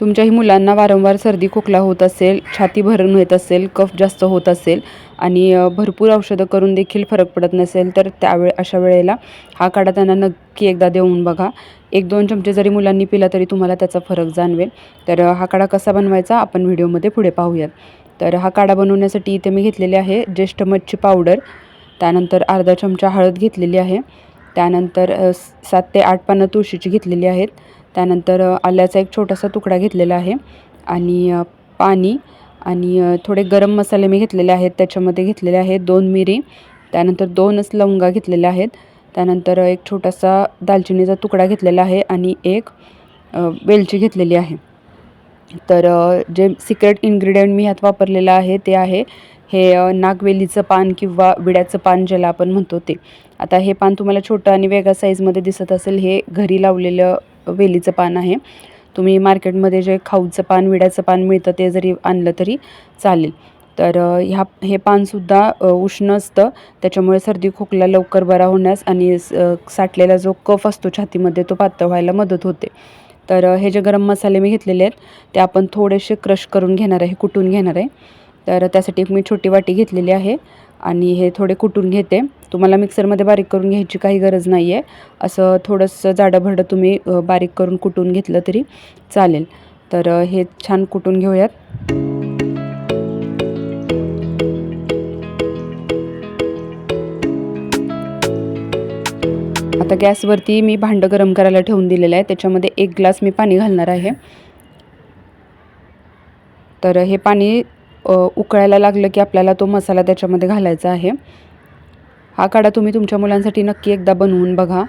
तुमच्याही मुलांना वारंवार सर्दी खोकला होत असेल छाती भरून येत असेल कफ जास्त होत असेल आणि भरपूर औषधं करून देखील फरक पडत नसेल तर त्यावेळे अशा वेळेला हा काढा त्यांना नक्की एकदा देऊन बघा. एक दोन चमचे जरी मुलांनी पिला तरी तुम्हाला त्याचा फरक जाणवेल. तर हा काढा कसा बनवायचा आपण व्हिडिओमध्ये पुढे पाहूयात. तर हा काढा बनवण्यासाठी इथे मी घेतलेले आहे ज्येष्ठ मच्छी पावडर त्यानंतर अर्धा चमचा हळद घेतलेली आहे त्यानंतर सात ते आठ पानं तुळशीची घेतलेली आहेत त्यानंतर आल्याचा एक छोटासा तुकडा घेतलेला आहे आणि पाणी आणि थोडे गरम मसाले मी घेतलेले आहेत. त्याच्यामध्ये घेतलेले आहेत दोन मिरी त्यानंतर दोनच लवंगा घेतलेल्या आहेत. त्यानंतर एक छोटासा दालचिनीचा तुकडा घेतलेला आहे आणि एक वेलची घेतलेली आहे. तर जे सिक्रेट इन्ग्रेडियंट मी ह्यात वापरलेलं आहे ते आहे हे नागवेलीचं पान किंवा विड्याचं पान ज्याला आपण म्हणतो ते. आता हे पान तुम्हाला छोटं आणि वेगळ्या साईजमध्ये दिसत असेल हे घरी लावलेलं वेलीचं पान आहे. तुम्ही मार्केटमध्ये जे खाऊचं पान विड्याचं पान मिळतं ते जरी आणलं तरी चालेल. तर ह्या हे पानसुद्धा उष्ण असतं. त्याच्यामुळे सर्दी खोकला लवकर बरा होण्यास आणि साठलेला जो कफ असतो छातीमध्ये तो पातळ व्हायला मदत होते. तर हे जे गरम मसाले मी घेतलेले आहेत ते आपण थोडेसे क्रश करून घेणार आहे कुटून घेणार आहे. तर त्यासाठी एक मी छोटी वाटी घेतलेली आहे. आणि हे थोडे कुटून घेते. तुम्हाला मिक्सरमध्ये बारीक करून घ्यायची काही गरज नाही आहे असं थोडंसं जाडंभरडं तुम्ही बारीक करून कुटून घेतलं तरी चालेल. तर हे छान कुटून घेऊयात. आता गॅसवरती मी भांडं गरम करायला ठेवून दिलेलं आहे. त्याच्यामध्ये एक ग्लास मी पाणी घालणार आहे. तर हे पाणी उकळायला लागलं की आपल्याला तो मसाला त्याच्यामध्ये घालायचा आहे. हा काढा तुम्ही तुमच्या मुलांसाठी नक्की एकदा बनवून बघा.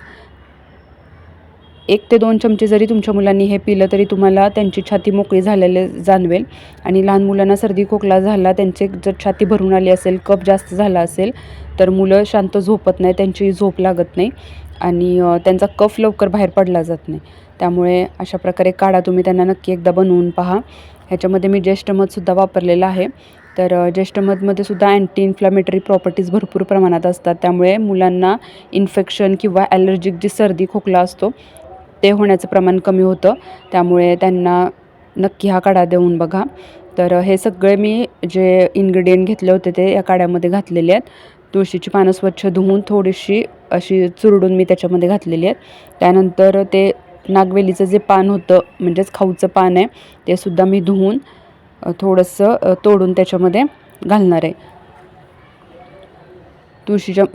एक ते दोन चमचे जरी तुमच्या मुलांनी हे पिलं तरी तुम्हाला त्यांची छाती मोकळी झालेले जाणवेल आणि लहान मुलांना सर्दी खोकला झाला त्यांचे जर छाती भरून आली असेल कप जास्त झाला असेल तर मुलं शांत झोपत नाही त्यांची झोप लागत नाही. आणि त्यांचा कफ लवकर बाहेर पडला जात नाही. त्यामुळे अशा प्रकारे काढा तुम्ही त्यांना नक्की एकदा बनवून पहा. ह्याच्यामध्ये मी ज्येष्ठमधसुद्धा वापरलेलं आहे. तर ज्येष्ठमधमध्ये सुद्धा अँटी इन्फ्लॅमेटरी प्रॉपर्टीज भरपूर प्रमाणात असतात. त्यामुळे मुलांना इन्फेक्शन किंवा ॲलर्जिक जी सर्दी खोकला असतो ते होण्याचं प्रमाण कमी होतं. त्यामुळे त्यांना नक्की हा काढा देऊन बघा. तर हे सगळे मी जे इन्ग्रेडियंट घेतले होते ते या काढ्यामध्ये घातलेले आहेत. तुळशीची पानं स्वच्छ धुवून थोडीशी अशी चुरडून मी त्याच्यामध्ये घातलेली आहेत. त्यानंतर ते नागवेलीचं जे पान होतं म्हणजेच खाऊचं पान आहे ते सुद्धा मी धुवून थोडंसं तोडून त्याच्यामध्ये घालणार आहे. तुळशीच्या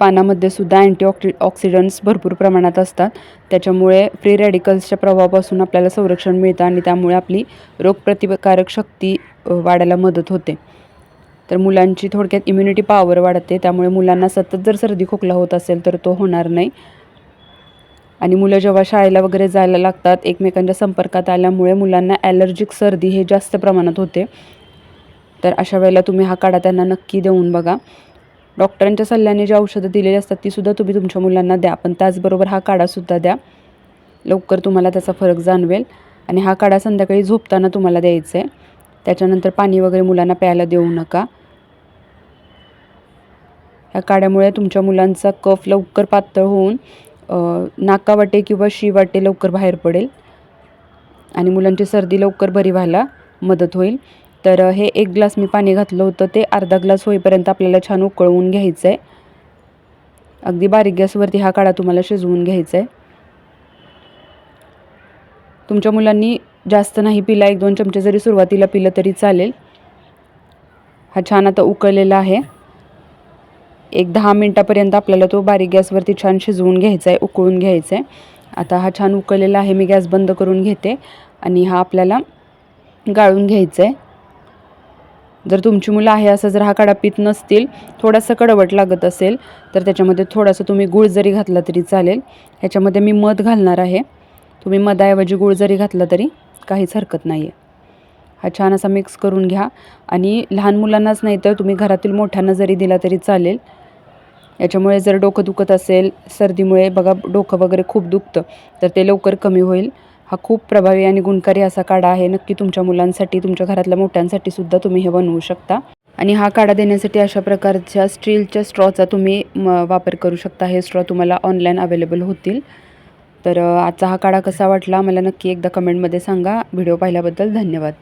पानामध्ये सुद्धा अँटीऑक्सि ऑक्सिडंट्स भरपूर प्रमाणात असतात. त्याच्यामुळे फ्री रॅडिकल्सच्या प्रभावापासून आपल्याला संरक्षण मिळतं आणि त्यामुळे आपली रोगप्रतिकारक शक्ती वाढायला मदत होते. तर मुलांची थोडक्यात इम्युनिटी पॉवर वाढते. त्यामुळे मुलांना सतत जर सर्दी खोकला होत असेल तर तो होणार नाही. आणि मुलं जेव्हा शाळेला वगैरे जायला लागतात एकमेकांच्या संपर्कात आल्यामुळे मुलांना ॲलर्जिक सर्दी हे जास्त प्रमाणात होते. तर अशा वेळेला तुम्ही हा काढा त्यांना नक्की देऊन बघा. डॉक्टरांच्या सल्ल्याने जी औषधं दिलेली असतात तीसुद्धा तुम्ही तुमच्या मुलांना द्या. पण त्याचबरोबर हा काढासुद्धा द्या. लवकर तुम्हाला त्याचा फरक जाणवेल. आणि हा काढा संध्याकाळी झोपताना तुम्हाला द्यायचा आहे त्याच्यानंतर पाणी वगैरे मुलांना प्यायला देऊ नका. ह्या काढ्यामुळे तुमच्या मुलांचा कफ लवकर पातळ होऊन अ, नाकावाटे किंवा शिवाटे लवकर बाहेर पडेल आणि मुलांची सर्दी लवकर बरी व्हायला मदत होईल. तर हे एक ग्लास मी पाणी घातलं होतं ते अर्धा ग्लास होईपर्यंत आपल्याला छान उकळवून घ्यायचं आहे अगदी बारीक गॅसवरती हा काढा तुम्हाला शिजवून घ्यायचा आहे तुमच्या मुलांनी जास्त नाही पिला एक दोन चमचे जरी सुरुवातीला पिलं तरी चालेल. हा छान आता उकळलेला आहे. एक दहा मिनटापर्यंत आपल्याला तो बारीक गॅसवरती छान शिजवून घ्यायचा आहे उकळून घ्यायचा आहे आता हा छान उकळलेला आहे मी गॅस बंद करून घेते आणि हा आपल्याला गाळून घ्यायचा आहे जर तुमची मुलं आहे असं जर हा काढा पित नसतील थोडासा कडवट लागत असेल तर त्याच्यामध्ये थोडासा तुम्ही गूळ जरी घातला तरी चालेल. ह्याच्यामध्ये मी मध घालणार आहे. तुम्ही मधाऐवजी गूळ जरी घातला तरी. काहीच हरकत नाही आहे हा छान असा मिक्स करून घ्या. आणि लहान मुलांनाच नाही तर तुम्ही घरातील मोठ्यांना जरी दिला तरी चालेल. याच्यामुळे जर डोकं दुखत असेल सर्दीमुळे बघा डोकं वगैरे खूप दुखतं तर ते लवकर कमी होईल. हा खूप प्रभावी आणि गुणकारी असा काढा आहे. नक्की तुमच्या मुलांसाठी तुमच्या घरातल्या मोठ्यांसाठी सुद्धा तुम्ही हे बनवू शकता. आणि हा काढा देण्यासाठी अशा प्रकारच्या स्टीलच्या स्ट्रॉचा तुम्ही म, वापर करू शकता. हे स्ट्रॉ तुम्हाला ऑनलाईन अवेलेबल होतील. तर आजचा हा काढा कसा वाटला? मला नक्की एकदा कमेंटमध्ये सांगा. व्हिडिओ पाहिल्याबद्दल धन्यवाद.